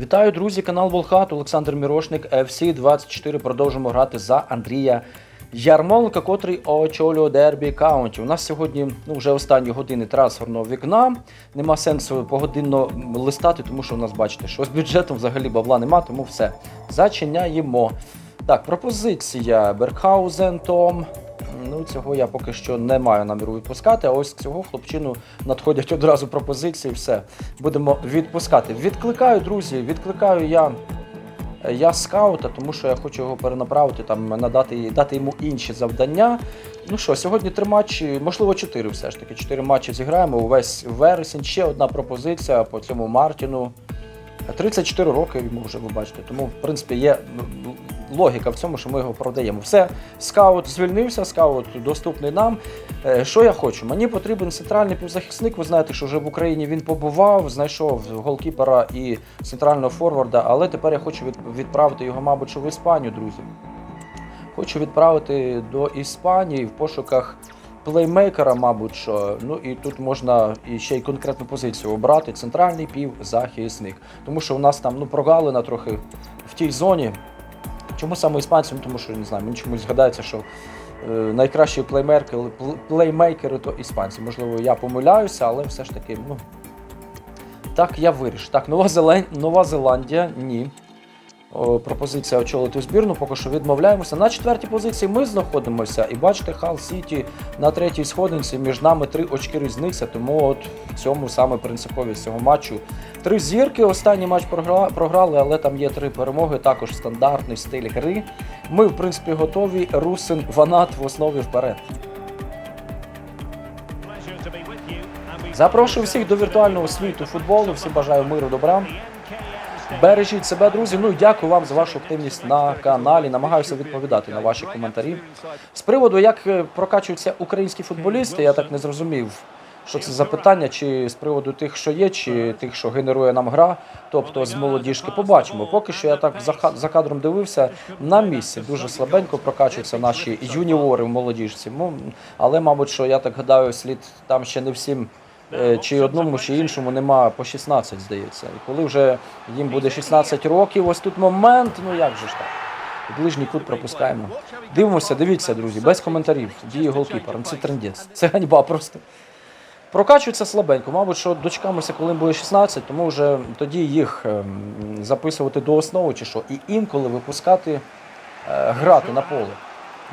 Вітаю, друзі! Канал Волхат, Олександр Мірошник, FC 24. Продовжимо грати за Андрія Ярмоленка, котрий очолює Дербі Каунті. У нас сьогодні ну, вже останні години трансферного вікна. Нема сенсу погодинно листати, тому що у нас, бачите, що з бюджетом взагалі бабла нема, тому все. Зачиняємо. Так, пропозиція Беркхаузен, Том. Ну, цього я поки що не маю наміру відпускати, а ось цього хлопчину надходять одразу пропозиції, все. Будемо відпускати. Відкликаю, друзі, відкликаю я, я скаута, тому що я хочу його перенаправити, там, надати дати йому інші завдання. Ну що, сьогодні три матчі, можливо, чотири все ж таки. Чотири матчі зіграємо. Увесь вересень. Ще одна пропозиція по цьому Мартіну. 34 роки йому вже ви бачите. Тому, в принципі, є логіка в цьому, що ми його продаємо. Все, скаут звільнився, скаут доступний нам. Е, Що я хочу? Мені потрібен центральний півзахисник. Ви знаєте, що вже в Україні він побував, знайшов голкіпера і центрального форварда, але тепер я хочу відправити його, мабуть, в Іспанію, друзі. Хочу відправити до Іспанії в пошуках плеймейкера, мабуть, що. Ну і тут можна і ще й конкретну позицію обрати. Центральний півзахисник. Тому що у нас там ну, прогалина трохи в тій зоні. Чому саме іспанці? Ну, тому що не знаю, мені чомусь згадається, що е, найкращі плеймейкери, плеймейкери то іспанці. Можливо, я помиляюся, але все ж таки, ну. Так, я вирішив. Так, Нова, Зелен... Нова Зеландія, ні. О, пропозиція очолити збірну, поки що відмовляємося. На четвертій позиції ми знаходимося. І бачите, Хал Сіті на третій сходинці. Між нами три очки різниця. Тому от в цьому саме принциповість цього матчу. Три зірки. Останній матч програли, але там є три перемоги. Також стандартний стиль гри. Ми, в принципі, готові. Русин Ванат в основі вперед. Запрошую всіх до віртуального світу футболу. Всім бажаю миру, добра. Бережіть себе, друзі. Ну і дякую вам за вашу активність на каналі. Намагаюся відповідати на ваші коментарі. З приводу, як е, прокачуються українські футболісти, я так не зрозумів, що це за питання, чи з приводу тих, що є, чи тих, що генерує нам гра, тобто з молодіжки. Побачимо. Поки що я так за, кадром дивився на місці. Дуже слабенько прокачуються наші юніори в молодіжці. Але, мабуть, що я так гадаю, слід там ще не всім. Е, чи одному, чи іншому нема по 16, здається. І коли вже їм буде 16 років, ось тут момент, ну як же ж так? Ближній кут пропускаємо. Дивимося, дивіться, друзі, без коментарів. Дії голкіпера. Ну, Це трендець. Це ганьба просто. Прокачується слабенько. Мабуть, що дочекаємося, коли їм буде 16, тому вже тоді їх ем, записувати до основи чи що. І інколи випускати, е, грати на поле.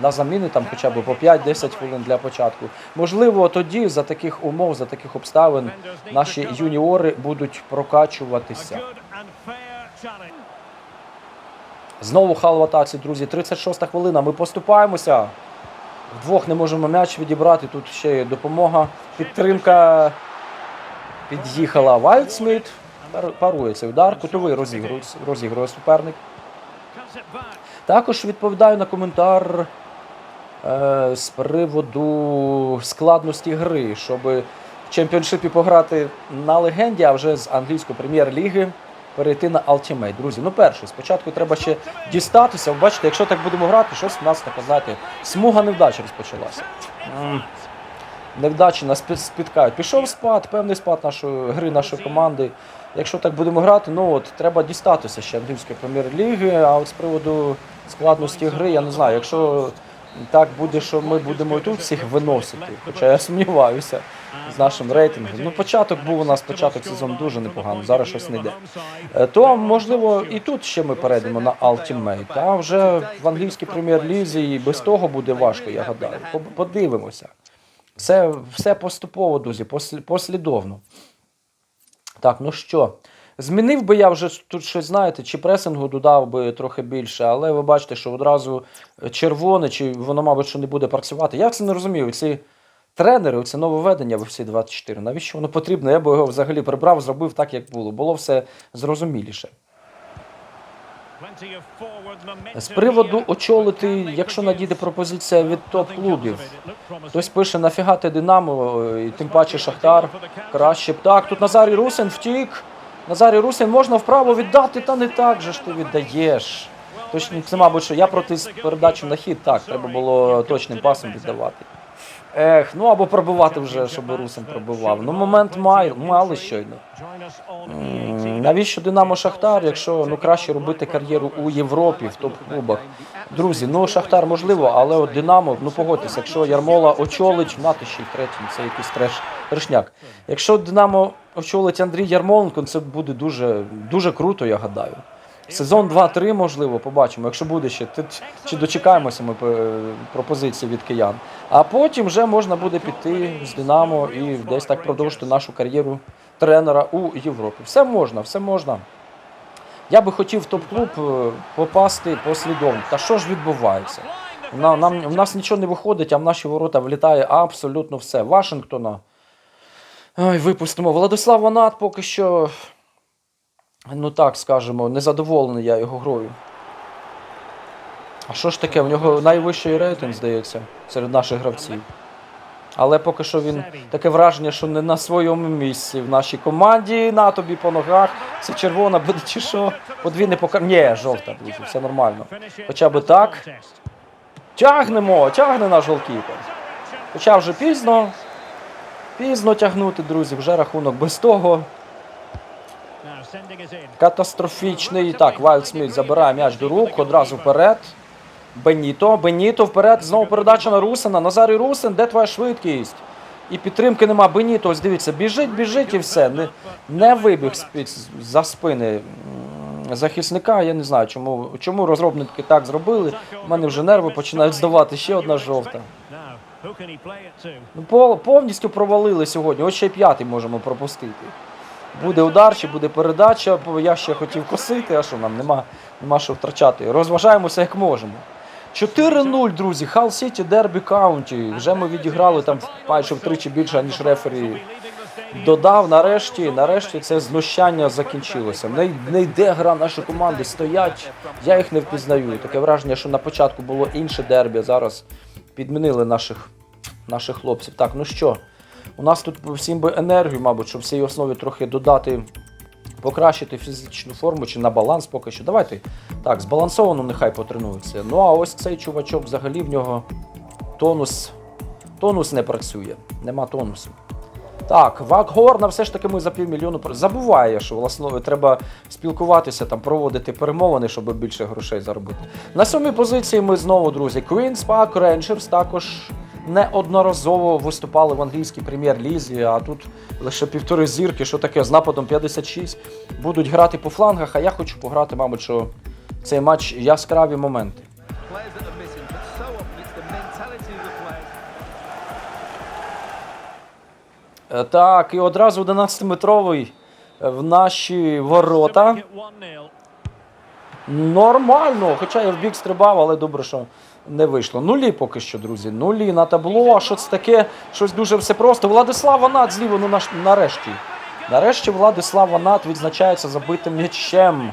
На заміни там хоча б по 5-10 хвилин для початку. Можливо, тоді за таких умов, за таких обставин наші юніори будуть прокачуватися. Знову хал в атаці, друзі. 36 хвилина. Ми поступаємося. Вдвох не можемо м'яч відібрати. Тут ще є допомога. Підтримка під'їхала Вайлдсміт. Пар- Парує цей удар. Кутовий розігрує, розігрує суперник. Також відповідаю на коментар з приводу складності гри, щоб в чемпіоншипі пограти на легенді, а вже з англійської прем'єр-ліги перейти на Ultimate. Друзі, ну перше, спочатку треба ще дістатися. Ви Бачите, якщо так будемо грати, щось в нас таке, знаєте, смуга невдач розпочалася. Невдачі нас спіткають. Пішов спад, певний спад нашої гри, нашої команди. Якщо так будемо грати, ну от треба дістатися ще англійської прем'єр-ліги. А от з приводу складності гри, я не знаю, якщо так буде, що ми будемо тут всіх виносити, хоча я сумніваюся з нашим рейтингом. Ну, початок був у нас початок сезону дуже непоганий, зараз щось не йде. Е, То можливо і тут ще ми перейдемо на Ultimate, а вже в англійській прем'єр-лізі і без того буде важко, я гадаю. Подивимося. Все, все поступово, друзі, послідовно. Так, ну що? Змінив би я вже тут щось, знаєте, чи пресингу додав би трохи більше, але ви бачите, що одразу червоне, чи воно, мабуть, що не буде працювати. Я це не розумію. Ці тренери, це нововведення в FC 24. Навіщо воно потрібно? Я би його взагалі прибрав, зробив так, як було. Було все зрозуміліше. З приводу очолити, якщо надійде пропозиція від топ-клубів, хтось пише нафіга ти Динамо, і тим паче Шахтар. Краще б так. Тут Назарій Русин втік. Назарій Русін можна вправо віддати, та не так же ж ти віддаєш. Точно, це, мабуть, що я проти передачі на хід, так, треба було точним пасом віддавати. Ех, ну або пробивати вже, щоб Русин пробивав. Ну момент май, мали щойно. Навіщо Динамо Шахтар, якщо ну краще робити кар'єру у Європі в топ-клубах? Друзі, ну Шахтар можливо, але от Динамо, ну погодьтесь, якщо Ярмола очолить, мати ще й третім, це якийсь треш трешняк. Якщо Динамо очолить Андрій Ярмоленко, це буде дуже, дуже круто, я гадаю. Сезон 2-3, можливо, побачимо. Якщо буде ще, чи дочекаємося ми е, пропозиції від киян. А потім вже можна буде піти з Динамо і десь так продовжити нашу кар'єру тренера у Європі. Все можна, все можна. Я би хотів в топ-клуб е, попасти послідовно. Та що ж відбувається? На, нам, в нас нічого не виходить, а в наші ворота влітає абсолютно все. Вашингтона. Ой, випустимо. Владислав Ванат поки що, ну так скажемо, незадоволений я його грою. А що ж таке? У нього найвищий рейтинг, здається, серед наших гравців. Але поки що він таке враження, що не на своєму місці в нашій команді. На тобі по ногах. Це червона буде чи що? Подвійне покар... Ні, жовта, друзі, все нормально. Хоча би так. Тягнемо, тягне наш голкіпер. Хоча вже пізно. Пізно тягнути, друзі, вже рахунок без того. Катастрофічний. Так, Вайлд Сміт забирає м'яч до рук, одразу вперед. Беніто, Беніто вперед. Знову передача на Русина. Назарій Русин, де твоя швидкість? І підтримки нема. Беніто, ось дивіться, біжить, біжить і все. Не, не вибіг з-під за спини захисника. Я не знаю, чому, чому розробники так зробили. У мене вже нерви починають здавати. Ще одна жовта. Ну, повністю провалили сьогодні. Ось ще й п'ятий можемо пропустити. Буде удар чи буде передача, бо я ще хотів косити, а що нам нема, нема що втрачати. Розважаємося як можемо. 4-0, друзі. Хал Сіті, Дербі Каунті. Вже ми відіграли там майже втричі більше, ніж рефері додав. Нарешті, нарешті це знущання закінчилося. Не, не йде гра, наші команди стоять. Я їх не впізнаю. Таке враження, що на початку було інше дербі, а зараз підмінили наших, наших хлопців. Так, ну що? У нас тут всім би енергію, мабуть, щоб в цій основі трохи додати, покращити фізичну форму чи на баланс поки що. Давайте так, збалансовано нехай потренується. Ну а ось цей чувачок взагалі в нього тонус, тонус не працює. Нема тонусу. Так, Вакгорна все ж таки ми за півмільйону забуває, що власне треба спілкуватися, там проводити перемовини, щоб більше грошей заробити. На сьомій позиції ми знову, друзі, Queen's Park Rangers також неодноразово виступали в англійській прем'єр-лізі, а тут лише півтори зірки, що таке з нападом 56. Будуть грати по флангах, а я хочу пограти, мабуть, що цей матч яскраві моменти. Е, Так, і одразу 11-метровий в наші ворота. Нормально, хоча я в бік стрибав, але добре, що не вийшло. Нулі поки що, друзі. Нулі на табло. А що це таке? Щось дуже все просто. Владислав Ванат зліво, ну нарешті. Нарешті Владислав Ванат відзначається забитим м'ячем.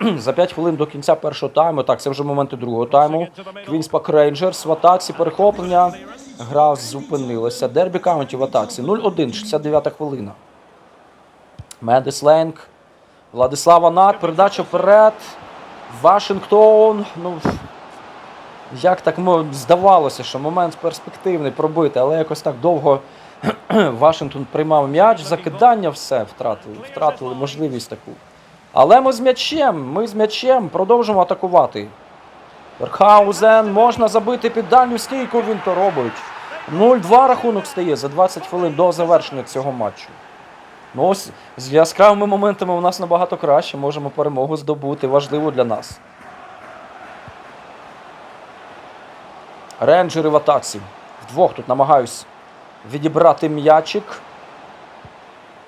За 5 хвилин до кінця першого тайму. Так, це вже моменти другого тайму. Квінс Пак Рейнджерс в атаці перехоплення. Гра зупинилася. Дербі Каунті в атаці. 0-1, 69 хвилина. Медис Ленг. Владислав Анат, передача вперед. Вашингтон. Ну, як так здавалося, що момент перспективний пробити, але якось так довго Вашингтон приймав м'яч, закидання все втратили, втратили можливість таку. Але ми з м'ячем, ми з м'ячем продовжимо атакувати. Верхаузен можна забити під дальню стійку, він то робить. 0-2 рахунок стає за 20 хвилин до завершення цього матчу. Ну ось з яскравими моментами у нас набагато краще. Можемо перемогу здобути. Важливо для нас. Рейнджери в атаці. Вдвох тут намагаюсь відібрати м'ячик.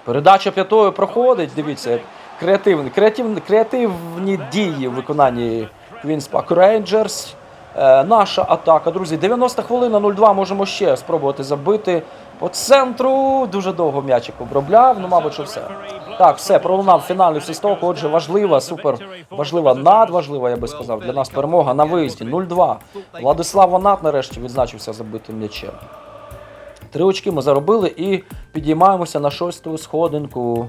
Передача п'ятою проходить. Дивіться, креативні, креативні, креативні дії в виконанні Rangers. Е, наша атака, друзі, 90 хвилина 0-2 можемо ще спробувати забити. По центру дуже довго м'ячик обробляв. Ну, мабуть, що все. Так, все, пролунав фінальний свисток. Отже, важлива, супер важлива, надважлива, я би сказав, для нас перемога на виїзді 0-2. Владислав Ванат нарешті відзначився забитим м'ячем. Три очки ми заробили і підіймаємося на шосту сходинку.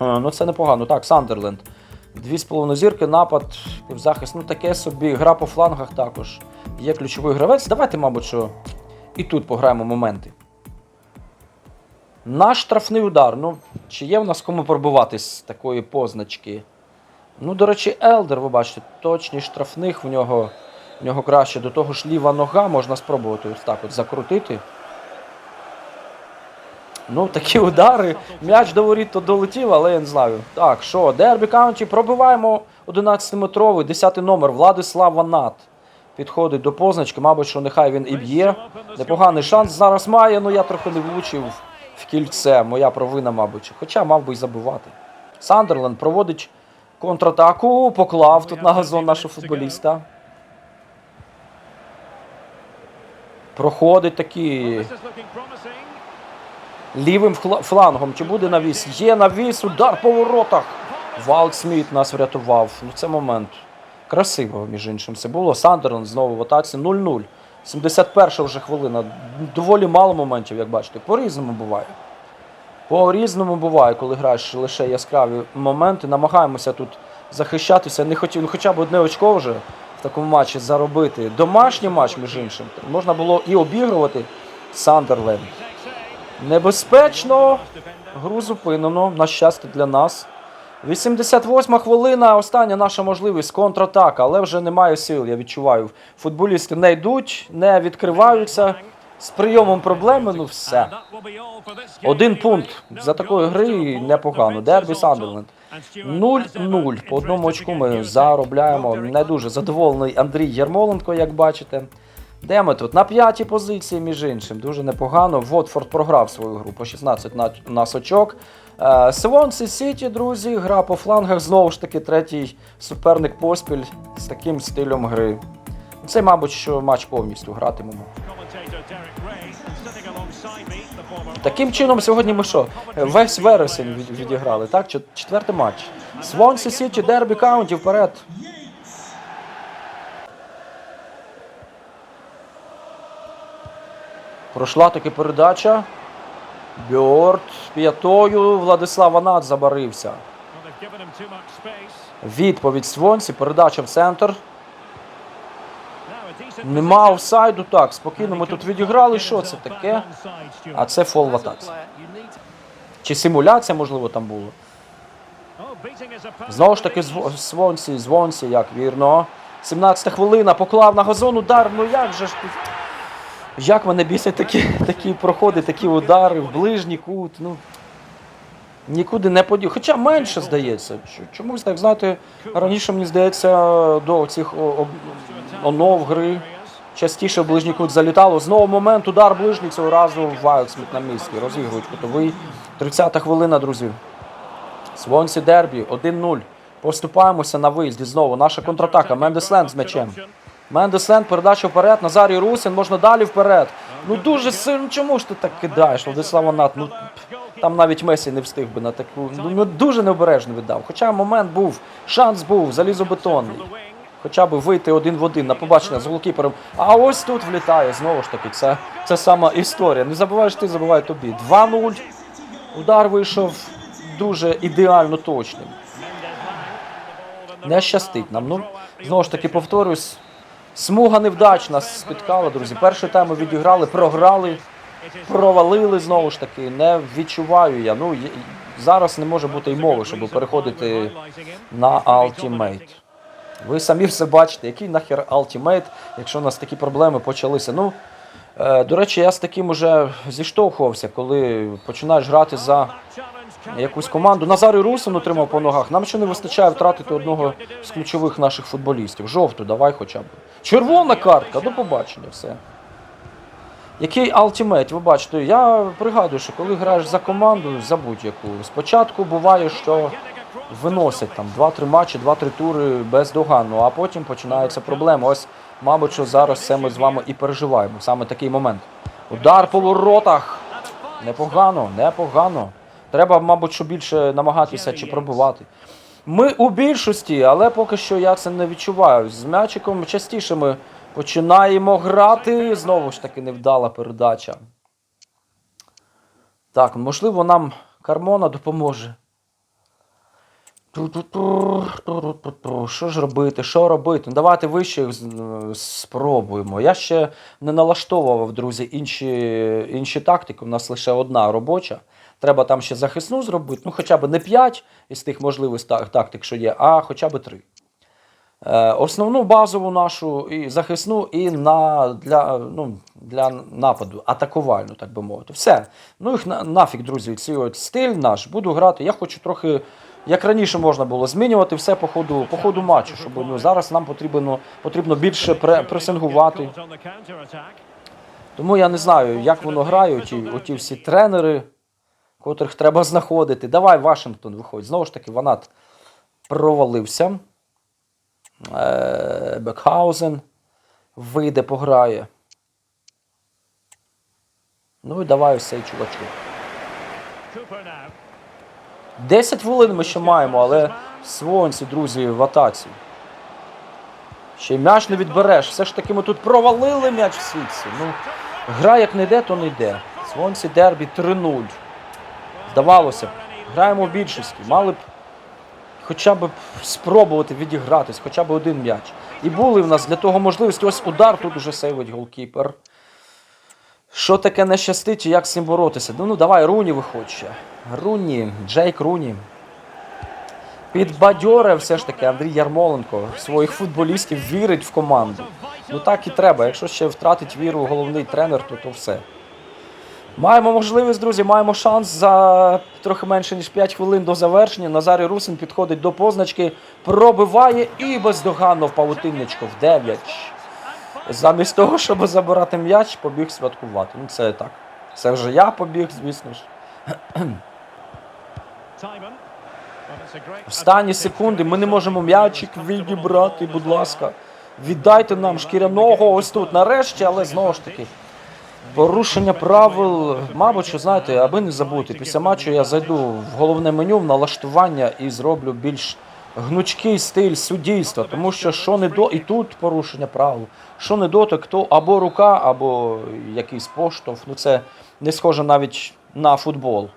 Ну це непогано. Так, Сандерленд. Дві з половиною зірки, напад, захист. Ну таке собі. Гра по флангах також. є ключовий гравець. Давайте, мабуть, що і тут пограємо моменти. Наш штрафний удар. Ну, чи є в нас кому пробувати з такої позначки? Ну, до речі, Елдер, ви бачите, точні штрафних в нього, в нього краще. До того ж ліва нога можна спробувати ось так от закрутити. Ну, такі удари. М'яч до воріт то долетів, але я не знаю. Так, що, Дербі Каунті, пробиваємо 11-метровий, 10 номер, Владислав Ванат. Підходить до позначки, мабуть, що нехай він і б'є. Непоганий шанс зараз має, ну я трохи не влучив в кільце. Моя провина, мабуть. Хоча мав би й забивати. Сандерленд проводить контратаку, поклав тут на газон нашого футболіста. Проходить promising. лівим флангом. Чи буде навіс? Є навіс, удар по воротах. Валт Сміт нас врятував. Ну, це момент. Красиво, між іншим, це було. Сандерленд знову в атаці 0-0. 71 вже хвилина. Доволі мало моментів, як бачите. По-різному буває. По-різному буває, коли граєш лише яскраві моменти. Намагаємося тут захищатися. Не хотів, ну хоча б одне очко вже в такому матчі заробити. Домашній матч, між іншим. Можна було і обігрувати Сандерленд. Небезпечно. Гру зупинено, на щастя для нас. 88 хвилина, остання наша можливість контратака, але вже немає сил, я відчуваю. Футболісти не йдуть, не відкриваються. З прийомом проблеми, ну все. Один пункт за такої гри непогано. Дербі Сандерленд. 0-0. По одному очку ми заробляємо. Не дуже задоволений Андрій Ярмоленко, як бачите. Де ми тут? На п'ятій позиції, між іншим. Дуже непогано. Вотфорд програв свою гру по 16 на, нас очок. Е, Сіті, друзі, гра по флангах. Знову ж таки, третій суперник поспіль з таким стилем гри. Це, мабуть, що матч повністю гратимемо. Таким чином, сьогодні ми що? Весь вересень відіграли, так? Четвертий матч. Свонсі Сіті, Дербі Каунті вперед. Пройшла таки передача. Бьорд п'ятою. Владислав Анат забарився. Відповідь Свонсі, передача в центр. Нема офсайду, так, спокійно ми тут відіграли. Що це таке? А це фол в атаці. Чи симуляція, можливо, там було? Знову ж таки, Зво- Свонсі, Звонсі, як вірно. 17 хвилина, поклав на газон удар. Ну як же ж тут? Як мене бісять такі, такі проходи, такі удари в ближній кут. Ну, нікуди не подів. Хоча менше здається. Чомусь так, знаєте, раніше мені здається, до цих онов гри частіше в ближній кут залітало. Знову момент, удар ближній цього разу Вайлдсміт на місці. Розігрують кутовий. 30 хвилина, друзі. Свонсі Дербі 1-0. Поступаємося на виїзді знову. Наша контратака. Мендесленд з м'ячем. Мендесленд, передача вперед. Назарій Русин, можна далі вперед. Ну дуже сильно. Чому ж ти так кидаєш, Владислав Анат? Ну там навіть Месі не встиг би на таку. Ну, ну дуже необережно віддав. Хоча момент був, шанс був, залізобетонний. Хоча б вийти один в один на побачення з голкіпером. А ось тут влітає знову ж таки. Це, це сама історія. Не забуваєш ти, забувай тобі. 2-0. Удар вийшов дуже ідеально точним. Не щастить нам. Ну, знову ж таки, повторюсь, смуга невдач нас спіткала, друзі. Перший тайм ми відіграли, програли, провалили знову ж таки. Не відчуваю я. Ну, зараз не може бути й мови, щоб переходити на Ultimate. Ви самі все бачите, який нахер Ultimate, якщо у нас такі проблеми почалися. Ну, е, до речі, я з таким уже зіштовхувався, коли починаєш грати за якусь команду. Назарій Русин отримав по ногах. Нам ще не вистачає втратити одного з ключових наших футболістів. Жовту, давай хоча б. Червона картка, до побачення, все. Який алтимейт, ви бачите, я пригадую, що коли граєш за команду, за будь-яку, спочатку буває, що виносять там 2-3 матчі, 2-3 тури бездоганно, а потім починаються проблеми. Ось, мабуть, що зараз це ми з вами і переживаємо. Саме такий момент. Удар по воротах. Непогано, непогано. Треба, мабуть, що більше намагатися чи пробувати. Ми у більшості, але поки що я це не відчуваю. З м'ячиком частіше ми починаємо грати. Знову ж таки, невдала передача. Так, можливо, нам Кармона допоможе. Що ж робити? Що робити? Ну, давайте вище е, спробуємо. Я ще не налаштовував, друзі, інші, інші тактики. У нас лише одна робоча. Треба там ще захисну зробити. Ну, хоча б не 5 із тих можливих тактик, що є, а хоча б 3. Е, основну базову нашу і захисну, і на, для, ну, для нападу, атакувальну, так би мовити. Все. Ну їх на, нафіг, друзі, цей от стиль наш. Буду грати. Я хочу трохи, як раніше можна було, змінювати все по ходу, по ходу матчу. Щоб ну, зараз нам потрібно, потрібно більше пре, пресингувати. Тому я не знаю, як воно грає, оті, оті всі тренери, котрих треба знаходити. Давай, Вашингтон, виходь. Знову ж таки, Ванат провалився. Е, Бекхаузен вийде, пограє. Ну і давай ось цей чувачок. 10 хвилин ми ще маємо, але свонці, друзі, в атаці. Ще й м'яч не відбереш. Все ж таки ми тут провалили м'яч в сітці. Ну, гра як не йде, то не йде. Свонці дербі 3-0. Здавалося б, граємо в більшості. Мали б хоча б спробувати відігратись, хоча б один м'яч. І були в нас для того можливості. Ось удар тут уже сейвить голкіпер. Що таке не щастить і як з цим боротися? Ну, ну давай, Руні виходь ще. Руні, Джейк Руні. Підбадьоре все ж таки Андрій Ярмоленко своїх футболістів вірить в команду. Ну так і треба. Якщо ще втратить віру головний тренер, то то все. Маємо можливість, друзі, маємо шанс за трохи менше ніж 5 хвилин до завершення. Назарій Русин підходить до позначки, пробиває і бездоганно в павутинничку в 9. Замість того, щоб забирати м'яч, побіг святкувати. Ну це так. Це вже я побіг, звісно ж. Останні секунди ми не можемо м'ячик відібрати, будь ласка. Віддайте нам шкіряного ось тут нарешті, але знову ж таки. Порушення правил, мабуть, що знаєте, аби не забути. Після матчу я зайду в головне меню в налаштування і зроблю більш гнучкий стиль суддівства, тому що що не до і тут порушення правил, що не дотик, то або рука, або якийсь поштовх. Ну це не схоже навіть на футбол.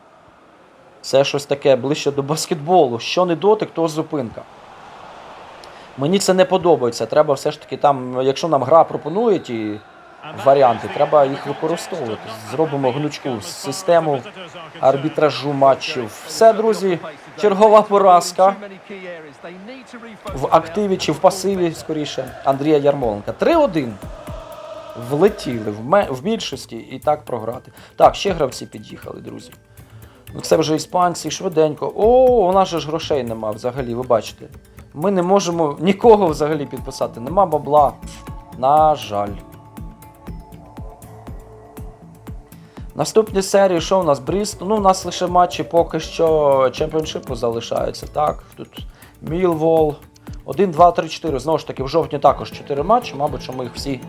Це щось таке ближче до баскетболу. Що не дотик, то зупинка. Мені це не подобається. Треба все ж таки там, якщо нам гра пропонує ті варіанти, треба їх використовувати. Зробимо гнучку систему арбітражу матчів. Все, друзі, чергова поразка в активі чи в пасиві, скоріше, Андрія Ярмоленка. 3-1. Влетіли в, більшості і так програти. Так, ще гравці під'їхали, друзі. Ну, це вже іспанці, швиденько. О, у нас же ж грошей нема взагалі, ви бачите. Ми не можемо нікого взагалі підписати. Нема бабла. На жаль. Наступні серії, що у нас? Брістол. Ну, у нас лише матчі поки що чемпіоншипу залишаються. Так, тут Мілвол. 1, 2, 3, 4. Знову ж таки, в жовтні також 4 матчі. Мабуть, що ми їх всі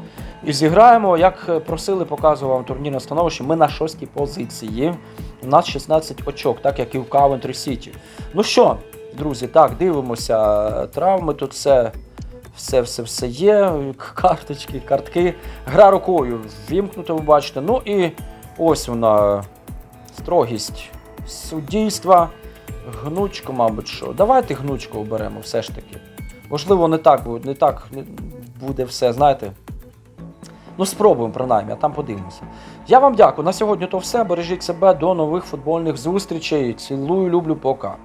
і зіграємо. Як просили, показував вам турнірне становище. Ми на шостій позиції. У нас 16 очок, так як і в Coventry City. Ну що, друзі, так, дивимося. Травми тут все. Все, все, все є. Карточки, картки. Гра рукою вімкнута, ви бачите. Ну і ось вона строгість суддійства. Гнучку, мабуть, що. Давайте гнучку оберемо все ж таки. Можливо, не так, не так буде все, знаєте. Ну, спробуємо принаймні, а там подивимося. Я вам дякую. На сьогодні то все. Бережіть себе до нових футбольних зустрічей. Цілую, люблю, пока.